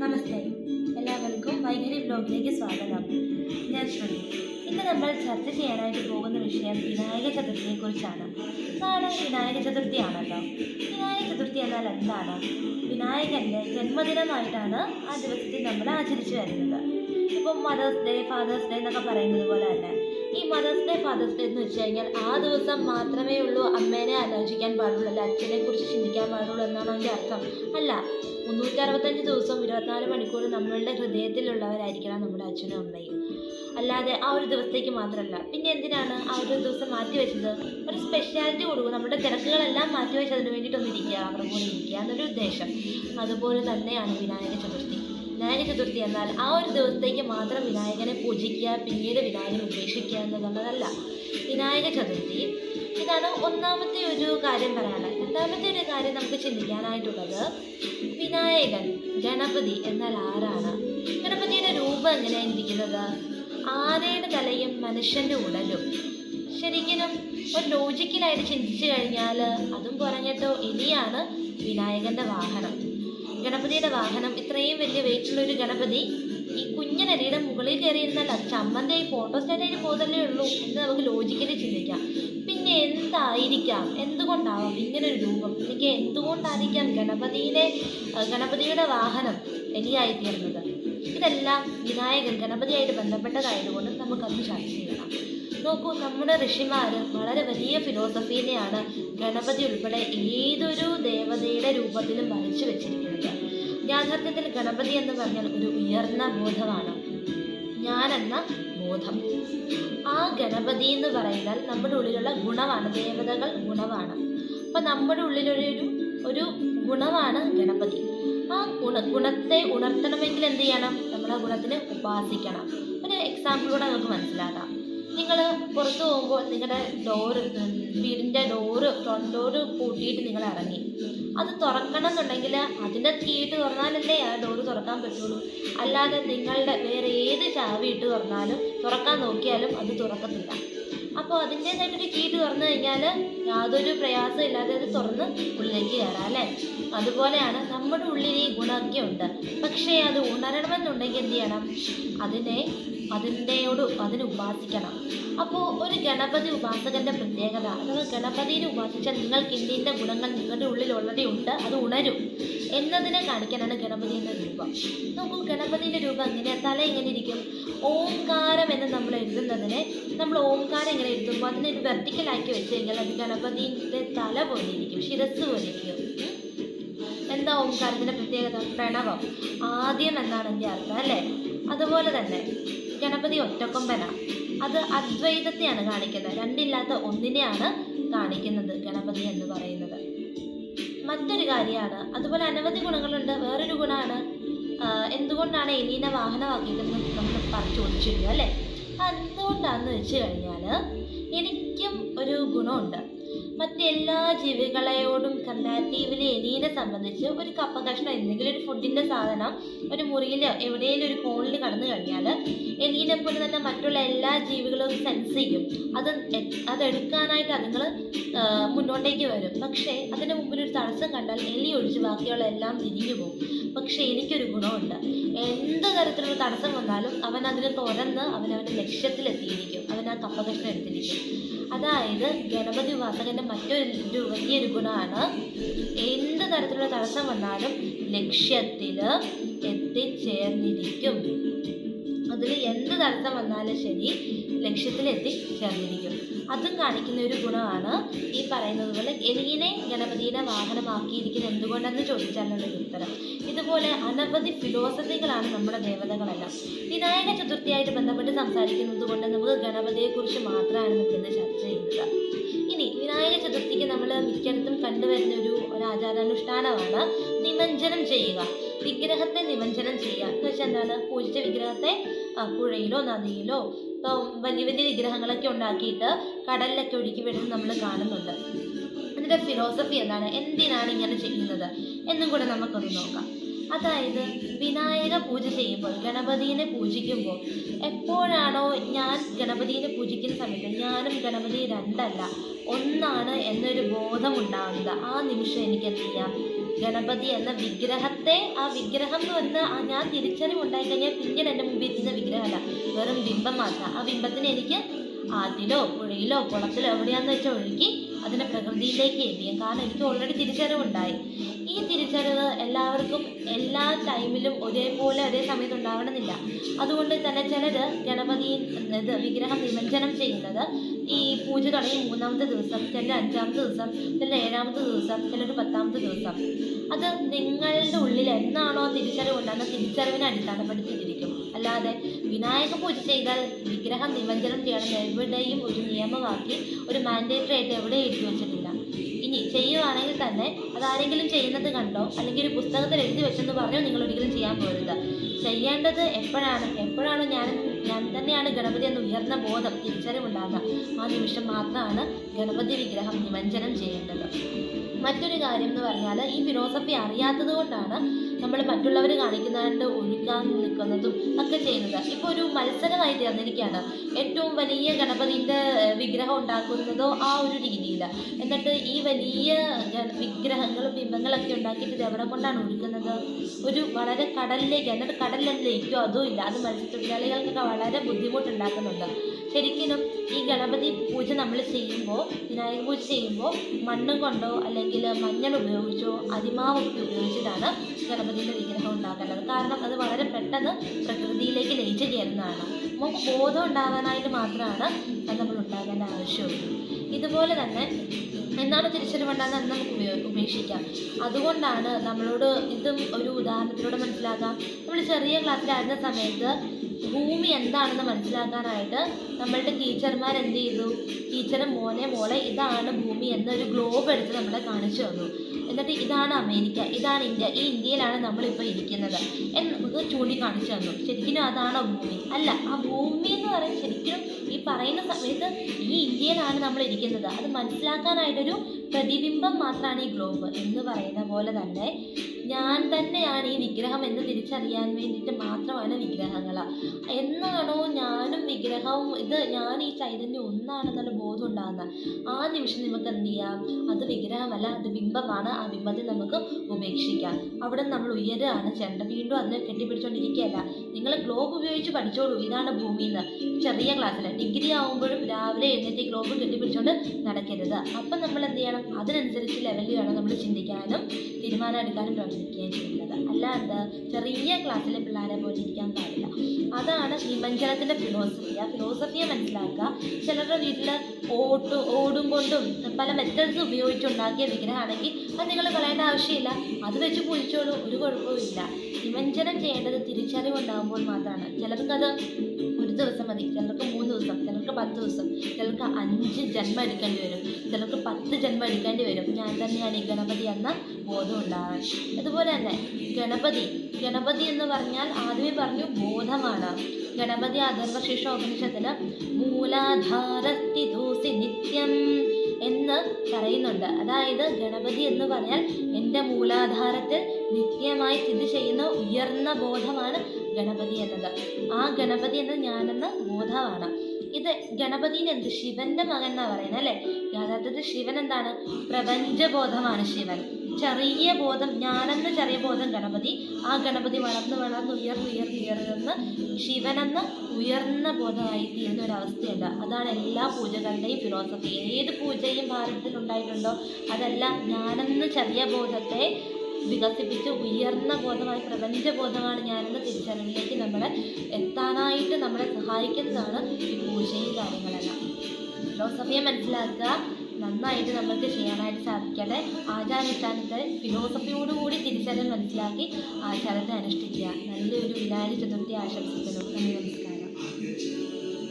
നമസ്തേ. എല്ലാവർക്കും വൈകരി ബ്ലോഗിലേക്ക് സ്വാഗതം. ഞാൻ ശ്രുതി. ഇന്ന് നമ്മൾ ചർച്ച ചെയ്യാനായിട്ട് പോകുന്ന വിഷയം വിനായക ചതുർത്ഥിയെ കുറിച്ചാണ്. നാളെ വിനായക ചതുർത്ഥിയാണല്ലോ. വിനായക ചതുർത്ഥി എന്നാൽ എന്താണ്? വിനായകന്റെ ജന്മദിനമായിട്ടാണ് ആ ദിവസത്തിൽ നമ്മൾ ആചരിച്ചു വരുന്നത്. ഇപ്പം മദേഴ്സ് ഡേ ഫാദേഴ്സ് ഡേ എന്നൊക്കെ പറയുന്നത് പോലെ തന്നെ. ഈ മദേഴ്സ് ഡേ ഫാദേഴ്സ് ഡേ എന്ന് വെച്ച് കഴിഞ്ഞാൽ ആ ദിവസം മാത്രമേ ഉള്ളൂ അമ്മേനെ ആലോചിക്കാൻ പാടുള്ളൂ അല്ല അച്ഛനെ കുറിച്ച് ചിന്തിക്കാൻ പാടുള്ളൂ എന്നാണ് അതിന്റെ അർത്ഥം. അല്ല മുന്നൂറ്റി അറുപത്തഞ്ച് ദിവസവും ഇരുപത്തിനാല് മണിക്കൂർ നമ്മളുടെ ഹൃദയത്തിലുള്ളവരായിരിക്കണം നമ്മുടെ അച്ഛനും അമ്മയും. അല്ലാതെ ആ ഒരു ദിവസത്തേക്ക് മാത്രമല്ല. പിന്നെ എന്തിനാണ് ആ ഒരു ദിവസം മാറ്റി വെച്ചത്? ഒരു സ്പെഷ്യാലിറ്റി കൊടുക്കും. നമ്മുടെ തിരക്കുകളെല്ലാം മാറ്റി വെച്ച് അതിന് വേണ്ടിയിട്ടൊന്ന് ഇരിക്കുക അവരുടെ കൂടെ ഇരിക്കുക എന്നൊരു ഉദ്ദേശം. അതുപോലെ തന്നെയാണ് വിനായക ചതുർത്ഥി. വിനായക ചതുർത്ഥി എന്നാൽ ആ ഒരു ദിവസത്തേക്ക് മാത്രം വിനായകനെ പൂജിക്കുക പിന്നീട് വിനായകനെ ഉപേക്ഷിക്കുക എന്നുള്ളതല്ല വിനായക ചതുർത്ഥി. ഇതാണ് ഒന്നാമത്തെ ഒരു കാര്യം പറയാനുള്ളത്. രണ്ടാമത്തെ ഒരു കാര്യം നമുക്ക് ചിന്തിക്കാനായിട്ടുള്ളത് വിനായകൻ ഗണപതി എന്നാൽ ആരാണ്? ഗണപതിയുടെ രൂപം എങ്ങനെയാണ് ഇരിക്കുന്നത്? ആനയുടെ തലയും മനുഷ്യന്റെ ഉടലും. ശരിക്കും ഒരു ലോജിക്കലായിട്ട് ചിന്തിച്ചു കഴിഞ്ഞാൽ അതും പറഞ്ഞിട്ടോ എലിയാണ് വിനായകന്റെ വാഹനം. ഗണപതിയുടെ വാഹനം ഇത്രയും വലിയ വെയിറ്റുള്ള ഒരു ഗണപതി ഈ കുഞ്ഞനരിയുടെ മുകളിൽ കയറിയിരുന്നല്ല ചമ്മന്റെ ഈ ഫോട്ടോസ്റ്റാറ്റായിട്ട് പോകുന്നതല്ലേ ഉള്ളൂ എന്ന് നമുക്ക് ലോജിക്കലി ചിന്തിക്കാം. പിന്നെ എന്തായിരിക്കാം? എന്തുകൊണ്ടാവാം ഒരു രൂപം? എനിക്ക് എന്തുകൊണ്ടായിരിക്കാം ഗണപതിയിലെ ഗണപതിയുടെ വാഹനം എലിയായി തീർന്നത് ഇതെല്ലാം വിനായകൻ ഗണപതിയായിട്ട് ബന്ധപ്പെട്ടതായതുകൊണ്ട് നമുക്കത് ചർച്ച ചെയ്യണം. നോക്കൂ നമ്മുടെ ഋഷിമാർ വളരെ വലിയ ഫിലോസഫീനെയാണ് ഗണപതി ഉൾപ്പെടെ ഏതൊരു ദേവതയുടെ രൂപത്തിലും വരച്ചു വെച്ചിരിക്കുന്നത്. യാഥാർത്ഥ്യത്തിൽ ഗണപതി എന്ന് പറഞ്ഞാൽ ഒരു ഉയർന്ന ബോധമാണ്. ഞാനെന്ന ബോധം. ആ ഗണപതി എന്ന് പറയുന്നത് നമ്മുടെ ഉള്ളിലുള്ള ഗുണമാണ്. ദേവതകൾ ഗുണമാണ്. അപ്പം നമ്മുടെ ഉള്ളിലൊരു ഒരു ഗുണമാണ് ഗണപതി. ആ ഗുണ ഗുണത്തെ ഉണർത്തണമെങ്കിൽ എന്ത് ചെയ്യണം? നമ്മൾ ആ ഗുണത്തിനെ ഉപാസിക്കണം. ഒരു എക്സാമ്പിളൂടെ നമുക്ക് മനസ്സിലാക്കാം. നിങ്ങൾ പുറത്തു പോകുമ്പോൾ നിങ്ങളുടെ ഡോറ് വീടിന്റെ ഡോറ് ഫ്രണ്ട് ഡോറ് പൂട്ടിയിട്ട് നിങ്ങൾ ഇറങ്ങി. അത് തുറക്കണം എന്നുണ്ടെങ്കിൽ അതിന്റെ കീട്ട് തുറന്നാലല്ലേ ആ ഡോറ് തുറക്കാൻ പറ്റുള്ളൂ. അല്ലാതെ നിങ്ങളുടെ വേറെ ഏത് ചാവി ഇട്ട് തുറന്നാലും തുറക്കാൻ നോക്കിയാലും അത് തുറക്കത്തില്ല. അപ്പോൾ അതിന്റേതായിട്ടൊരു കീട്ട് തുറന്നു കഴിഞ്ഞാൽ യാതൊരു പ്രയാസം ഇല്ലാതെ അത് തുറന്ന് ഉള്ളിലേക്ക് കയറാം അല്ലേ? അതുപോലെയാണ് നമ്മുടെ ഉള്ളിൽ ഈ ഗുണമൊക്കെ ഉണ്ട്. പക്ഷേ അത് ഉണരണമെന്നുണ്ടെങ്കിൽ എന്ത് ചെയ്യണം? അതിനെ അതിന്റെയോട് അതിന് ഉപാസിക്കണം. അപ്പോൾ ഒരു ഗണപതി ഉപാസകന്റെ പ്രത്യേകത അഥവാ ഗണപതിനെ ഉപാസിച്ചാൽ നിങ്ങൾക്ക് ഇന്ത്യന്റെ ഗുണങ്ങൾ നിങ്ങളുടെ ഉള്ളിൽ ഓൾറെഡി ഉണ്ട് അത് ഉണരും. എന്നതിനെ കാണിക്കാനാണ് ഗണപതി എന്ന രൂപം. നോക്കൂ ഗണപതിന്റെ രൂപം എങ്ങനെ തല എങ്ങനെ ഇരിക്കും? ഓംകാരം എന്ന് നമ്മൾ എഴുതുന്നതിനെ നമ്മൾ ഓംകാരം ഇങ്ങനെ എഴുതുമ്പോൾ അതിനെ ഒരു വെർട്ടിക്കലാക്കി വെച്ച് കഴിഞ്ഞാൽ അത് ഗണപതിന്റെ തല പോലെ ഇരിക്കും ശിരസ് പോലെ ഇരിക്കും. എന്താ ഓംകാരത്തിന്റെ പ്രത്യേകത? പ്രണവം. ആദ്യം എന്നാണ് എന്റെ അർത്ഥം അല്ലേ? അതുപോലെ തന്നെ ഗണപതി ഒറ്റക്കൊമ്പനാണ് അത് അദ്വൈതത്തെയാണ് കാണിക്കുന്നത്. രണ്ടില്ലാത്ത ഒന്നിനെയാണ് കാണിക്കുന്നത് ഗണപതി എന്ന് പറയുന്നത്. മറ്റൊരു കാര്യമാണ് അതുപോലെ അനവധി ഗുണങ്ങളുണ്ട്. വേറൊരു ഗുണമാണ് എന്തുകൊണ്ടാണ് എലീനെ വാഹനമാക്കിയതെന്ന് നമ്മൾ പറഞ്ഞു ചോദിച്ചിരുന്നു അല്ലേ? എന്തുകൊണ്ടാണെന്ന് വെച്ച് കഴിഞ്ഞാൽ എനിക്കും ഒരു ഗുണമുണ്ട്. മറ്റെല്ലാ ജീവികളെയോടും കമ്പാരിറ്റീവ്ലി എലീനെ സംബന്ധിച്ച് ഒരു കപ്പ കഷ്ണം എന്തെങ്കിലും ഒരു ഫുഡിന്റെ സാധനം ഒരു മുറിയിലോ എവിടെയെങ്കിലും ഒരു കോണിൽ കടന്നു കഴിഞ്ഞാൽ എലീനെ പോലെ തന്നെ മറ്റുള്ള എല്ലാ ജീവികളും സെൻസ് ചെയ്യും. അത് അതെടുക്കാനായിട്ട് അതുങ്ങൾ മുന്നോട്ടേക്ക് വരും. പക്ഷേ അതിന് മുമ്പിൽ ഒരു തടസ്സം കണ്ടാൽ എലി ഒഴിച്ച് ബാക്കിയുള്ള എല്ലാം തിരിഞ്ഞു പോകും. പക്ഷേ എനിക്കൊരു ഗുണമുണ്ട്. എന്ത് തരത്തിലുള്ള തടസ്സം വന്നാലും അവൻ അതിനെ അവൻ അവന്റെ ലക്ഷ്യത്തിലെത്തിയിരിക്കും. അവൻ ആ കപ്പ എടുത്തിരിക്കും. അതായത് ഗണപതി ഉപാസകന്റെ മറ്റൊരു വലിയൊരു ഗുണമാണ് എന്ത് തരത്തിലുള്ള തടസ്സം വന്നാലും ലക്ഷ്യത്തിൽ എത്തിച്ചേർന്നിരിക്കും. അതിൽ എന്ത് തടസ്സം വന്നാലും ശരി ലക്ഷ്യത്തിൽ ചേർന്നിരിക്കും അതും കാണിക്കുന്ന ഒരു ഗുണമാണ് ഈ പറയുന്നത് പോലെ എലിയിനെ ഗണപതിയുടെ വാഹനമാക്കിയിരിക്കുന്നത് എന്തുകൊണ്ടെന്ന് ചോദിച്ചാലുള്ള ഉത്തരം. ഇതുപോലെ അനവധി ഫിലോസഫികളാണ് നമ്മുടെ ദേവതകളെല്ലാം. വിനായക ചതുർത്ഥിയായിട്ട് ബന്ധപ്പെട്ട് സംസാരിക്കുന്നത് കൊണ്ട് നമുക്ക് ഗണപതിയെക്കുറിച്ച് മാത്രമാണ് ഇന്ന് ചർച്ച ചെയ്യുന്നത്. ഇനി വിനായക ചതുർത്ഥിക്ക് നമ്മൾ മിക്കയിടത്തും കണ്ടുവരുന്ന ഒരു ഒരു ആചാരാനുഷ്ഠാനമാണ് നിമഞ്ജനം ചെയ്യുക. വിഗ്രഹത്തെ നിമഞ്ജനം ചെയ്യുക. എന്ന് വെച്ചാൽ എന്താണ്? പൂജിച്ച വിഗ്രഹത്തെ പുഴയിലോ നദിയിലോ ഇപ്പം വലിയ വലിയ വിഗ്രഹങ്ങളൊക്കെ ഉണ്ടാക്കിയിട്ട് കടലിലൊക്കെ ഒഴുക്കി വിടുന്നത് നമ്മൾ കാണുന്നുണ്ട്. അതിന്റെ ഫിലോസഫി എന്താണ്? എന്തിനാണ് ഇങ്ങനെ ചെയ്യുന്നത്? എന്നും കൂടെ നമുക്കൊന്ന് നോക്കാം. അതായത് വിനായക പൂജ ചെയ്യുമ്പോൾ ഗണപതിനെ പൂജിക്കുമ്പോൾ എപ്പോഴാണോ ഞാൻ ഗണപതിനെ പൂജിക്കുന്ന സമയത്ത് ഞാനും ഗണപതി രണ്ടല്ല ഒന്നാണ് എന്നൊരു ബോധം ഉണ്ടാവുന്നത് ആ നിമിഷം എനിക്ക് എന്ത് ചെയ്യാം? ഗണപതി എന്ന വിഗ്രഹത്തെ ആ വിഗ്രഹം എന്ന് പറയുന്ന ആ ഞാൻ തിരിച്ചറിവ് ഉണ്ടായി കഴിഞ്ഞാൽ പിന്നീട് എന്റെ മുമ്പിൽ ഇരിക്കുന്ന വിഗ്രഹമല്ല. വെറും ബിംബം മാത്രം. ആ ബിംബത്തിനെ എനിക്ക് ആറ്റിലോ പുഴയിലോ കുളത്തിലോ എവിടെയാണെന്ന് വെച്ചാൽ ഒഴുകി അതിനെ പ്രകൃതിയിലേക്ക് എത്തിയും കാരണം എനിക്ക് ഓൾറെഡി തിരിച്ചറിവുണ്ടായി ഈ തിരിച്ചറിവ് എല്ലാവർക്കും എല്ലാ ടൈമിലും ഒരേപോലെ ഒരേ സമയത്ത് ഉണ്ടാവണമെന്നില്ല. അതുകൊണ്ട് തന്നെ ചിലർ ഗണപതി ഇത് വിഗ്രഹം നിമജ്ജനം ചെയ്യുന്നത് ഈ പൂജ തുടങ്ങി മൂന്നാമത്തെ ദിവസം ചിലർ അഞ്ചാമത്തെ ദിവസം ചിലർ ഏഴാമത്തെ ദിവസം ചിലർ പത്താമത്തെ ദിവസം. അത് നിങ്ങളുടെ ഉള്ളിൽ എന്നാണോ തിരിച്ചറിവ് ഉണ്ടാകുന്ന തിരിച്ചറിവിനെ അടിസ്ഥാനപ്പെടുത്തിയിരിക്കും. അല്ലാതെ വിനായക പൂജ ചെയ്താൽ വിഗ്രഹം നിമജ്ജനം ചെയ്യണം എവിടെയും ഒരു നിയമമാക്കി ഒരു മാൻഡേറ്ററി ആയിട്ട് എവിടെയും എഴുതി വെച്ചിട്ടില്ല. ഇനി ചെയ്യുവാണെങ്കിൽ തന്നെ അതാരെങ്കിലും ചെയ്യുന്നത് കണ്ടോ? അല്ലെങ്കിൽ ഒരു പുസ്തകത്തിൽ എഴുതി വെച്ചെന്ന് പറഞ്ഞോ? നിങ്ങൾ ഒരിക്കലും ചെയ്യാൻ പോകരുത് ചെയ്യേണ്ടത് എപ്പോഴാണ്? എപ്പോഴാണ് ഞാൻ ഞാൻ തന്നെയാണ് ഗണപതി എന്ന ഉയർന്ന ബോധം തിരിച്ചറിവുണ്ടാകുക. ആ നിമിഷം മാത്രമാണ് ഗണപതി വിഗ്രഹം നിമഞ്ജനം ചെയ്യേണ്ടത്. മറ്റൊരു കാര്യം എന്ന് പറഞ്ഞാൽ ഈ ഫിലോസഫി അറിയാത്തത് കൊണ്ടാണ് നമ്മൾ മറ്റുള്ളവർ കാണിക്കുന്നതായിട്ട് ഒഴുകാൻ നിൽക്കുന്നതും ഒക്കെ ചെയ്യുന്നത്. ഇപ്പോൾ ഒരു മത്സരമായി തീർന്നിരിക്കുകയാണ് ഏറ്റവും വലിയ ഗണപതിന്റെ വിഗ്രഹം ഉണ്ടാക്കുന്നതോ ആ ഒരു രീതിയിൽ എന്നിട്ട് ഈ വലിയ വിഗ്രഹങ്ങളും ബിംബങ്ങളൊക്കെ ഉണ്ടാക്കിയിട്ട് ഇത് എവിടെ കൊണ്ടാണ് ഒഴുകുന്നത് ഒരു വളരെ കടലിലേക്ക് എന്നിട്ട് കടലിൽ അതും ഇല്ല. അത് മത്സ്യത്തൊഴിലാളികൾക്കൊക്കെ വളരെ ബുദ്ധിമുട്ടുണ്ടാക്കുന്നുണ്ട്. ശരിക്കും ഈ ഗണപതി പൂജ നമ്മൾ ചെയ്യുമ്പോൾ വിനായക പൂജ ചെയ്യുമ്പോൾ മണ്ണ് കൊണ്ടോ അല്ലെങ്കിൽ മഞ്ഞൾ ഉപയോഗിച്ചോ അതിമാവൊക്കെ ഉപയോഗിച്ചിട്ടാണ് ഗണപതിയുടെ വിഗ്രഹം ഉണ്ടാക്കേണ്ടത്. കാരണം അത് വളരെ പെട്ടെന്ന് പ്രകൃതിയിലേക്ക് ലയിച്ചു ചേരുന്നതാണ് നമുക്ക് ബോധം ഉണ്ടാകാനായിട്ട് മാത്രമാണ് അത് നമ്മൾ ഉണ്ടാകേണ്ട ആവശ്യമുള്ളൂ. ഇതുപോലെ തന്നെ എന്താണ് തിരിച്ചറിവുണ്ടാകുന്നത് എന്ന് നമുക്ക് ഉപയോ ഉപേക്ഷിക്കാം. അതുകൊണ്ടാണ് നമ്മളോട് ഇതും ഒരു ഉദാഹരണത്തിലൂടെ മനസ്സിലാക്കാം. നമ്മൾ ചെറിയ ക്ലാസ്സിലായിരുന്ന സമയത്ത് ഭൂമി എന്താണെന്ന് മനസ്സിലാക്കാനായിട്ട് നമ്മളുടെ ടീച്ചർമാർ എന്ത് ചെയ്തു? ടീച്ചർ മോനെ മോളെ ഇതാണ് ഭൂമി എന്നൊരു ഗ്ലോബ് എടുത്ത് നമ്മളെ കാണിച്ചു തന്നു. എന്നിട്ട് ഇതാണ് അമേരിക്ക ഇതാണ് ഇന്ത്യ ഈ ഇന്ത്യയിലാണ് നമ്മളിപ്പോൾ ഇരിക്കുന്നത്. എന്ന് ചൂണ്ടിക്കാണിച്ചു തന്നു. ശരിക്കും അതാണോ ഭൂമി? അല്ല ആ ഭൂമി എന്ന് പറയുന്നത് ശരിക്കും ഈ പറയുന്ന സമയത്ത് ഈ ഇന്ത്യയിലാണ് നമ്മൾ ഇരിക്കുന്നത്. അത് മനസ്സിലാക്കാനായിട്ടൊരു പ്രതിബിംബം മാത്രമാണ് ഈ ഗ്ലോബ് എന്ന് പറയുന്ന പോലെ തന്നെ ഞാൻ തന്നെയാണ് ഈ വിഗ്രഹം എന്ന് തിരിച്ചറിയാൻ വേണ്ടിയിട്ട് മാത്രമാണ് വിഗ്രഹങ്ങൾ. എന്നാണോ ഞാനും വിഗ്രഹവും ഇത് ഞാൻ ഈ ചൈതന്യം ഒന്നാണെന്നുള്ള ബോധം ഉണ്ടാകുന്നത്. ആ നിമിഷം നമുക്ക് എന്ത് ചെയ്യാം? അത് വിഗ്രഹമല്ല അത് ബിംബമാണ്. ആ ബിംബത്തെ നമുക്ക് ഉപേക്ഷിക്കാം. അവിടെ നമ്മൾ ഉയരുകയാണ്. ചെയ്യേണ്ടത് വീണ്ടും അതിനെ കെട്ടിപ്പിടിച്ചുകൊണ്ടിരിക്കുകയല്ല നിങ്ങൾ ഗ്ലോബ് ഉപയോഗിച്ച് പഠിച്ചോളൂ. ഇതാണ് ഭൂമി എന്ന് ചെറിയ ക്ലാസ്സിൽ ഡിഗ്രി ആകുമ്പോഴും രാവിലെ എഴുന്നേറ്റ് ഗ്ലോബ് കെട്ടിപ്പിടിച്ചുകൊണ്ട് നടക്കരുത്. അപ്പം നമ്മൾ എന്ത് ചെയ്യണം? അതിനനുസരിച്ച് ലെവലിൽ വേണം നമ്മൾ ചിന്തിക്കാനും തീരുമാനം എടുക്കാനും പ്രവർത്തിക്കുകയും ചെയ്യുന്നത് അല്ലാണ്ട് ചെറിയ ക്ലാസ്സിലെ പിള്ളേരെ പോലെ ഇരിക്കാൻ പാടില്ല. അതാണ് നിമഞ്ജനത്തിന്റെ ഫിലോസഫി ആ ഫിലോസഫിയെ മനസ്സിലാക്കുക. ചിലരുടെ വീട്ടിൽ ഓട്ട് ഓടും കൊണ്ടും പല മെത്തേഡ്സ് ഉപയോഗിച്ചുണ്ടാക്കിയ വിഗ്രഹമാണെങ്കിൽ അത് നിങ്ങൾ കളയേണ്ട ആവശ്യമില്ല. അത് വെച്ച് പൂജിച്ചോളൂ ഒരു കുഴപ്പമില്ല നിമഞ്ജനം ചെയ്യേണ്ടത് തിരിച്ചറിവുണ്ടാകുമ്പോൾ മാത്രമാണ്. ചിലർക്കത് ദിവസം മതി. ചിലർക്ക് മൂന്ന് ദിവസം ചിലർക്ക് പത്ത് ദിവസം ചിലർക്ക് അഞ്ച് ജന്മം എടുക്കേണ്ടി വരും ചിലർക്ക് പത്ത് ജന്മം എടുക്കേണ്ടി വരും. ഞാൻ തന്നെയാണ് ഈ ഗണപതി എന്ന ബോധം ഉണ്ടാകാൻ അതുപോലെ തന്നെ ഗണപതി ഗണപതി എന്ന് പറഞ്ഞാൽ ആദ്യമേ പറഞ്ഞു ബോധമാണ്. ഗണപതി അധർവശേഷ ഉപനിഷത്തിന് മൂലാധാരസ്ഥിതോസി നിത്യം എന്ന് പറയുന്നുണ്ട്. അതായത് ഗണപതി എന്ന് പറഞ്ഞാൽ എന്റെ മൂലാധാരത്തിൽ നിത്യമായി സ്ഥിതി ചെയ്യുന്ന ഉയർന്ന ബോധമാണ് ഗണപതി എന്നത്. ആ ഗണപതി എന്നത് ഞാനെന്ന ബോധമാണ് ഇത് ഗണപതിന് എന്ത് ശിവന്റെ മകൻ എന്നാ പറയുന്നത് അല്ലേ? യഥാർത്ഥത്തിൽ ശിവൻ എന്താണ്? പ്രപഞ്ചബോധമാണ് ശിവൻ. ചെറിയ ബോധം ഞാനെന്ന ചെറിയ ബോധം ഗണപതി ആ ഗണപതി വളർന്ന് വളർന്ന് ഉയർന്ന് ഉയർന്ന് ഉയർന്ന് ശിവനെന്ന ഉയർന്ന ബോധമായി തീരുന്ന ഒരു അവസ്ഥയുണ്ട് അതാണ് എല്ലാ പൂജകളുടെയും ഫിലോസഫി ഏത് പൂജയും ഭാരതത്തിൽ ഉണ്ടായിട്ടുണ്ടോ? അതെല്ലാം ഞാനെന്ന ചെറിയ ബോധത്തെ വികസിപ്പിച്ച് ഉയർന്ന ബോധമായി പ്രപഞ്ചബോധമാണ് ഞാനെന്ന തിരിച്ചറിവിലേക്ക് നമ്മളെ എത്താനായിട്ട് നമ്മളെ സഹായിക്കുന്നതാണ് ഈ പൂജയും കാര്യങ്ങളെല്ലാം. ഫിലോസഫിയെ മനസ്സിലാക്കുക. നന്നായിട്ട് നമുക്ക് ചെയ്യാനായിട്ട് സാധിക്കട്ടെ. ആചാരാനുഷ്ഠാനത്തെ ഫിലോസഫിയോടുകൂടി തിരിച്ചറിവ് മനസ്സിലാക്കി ആചാരത്തെ അനുഷ്ഠിക്കുക. നല്ലൊരു വിനായക ചതുർത്ഥി ആശംസിക്കുന്നു. നന്ദി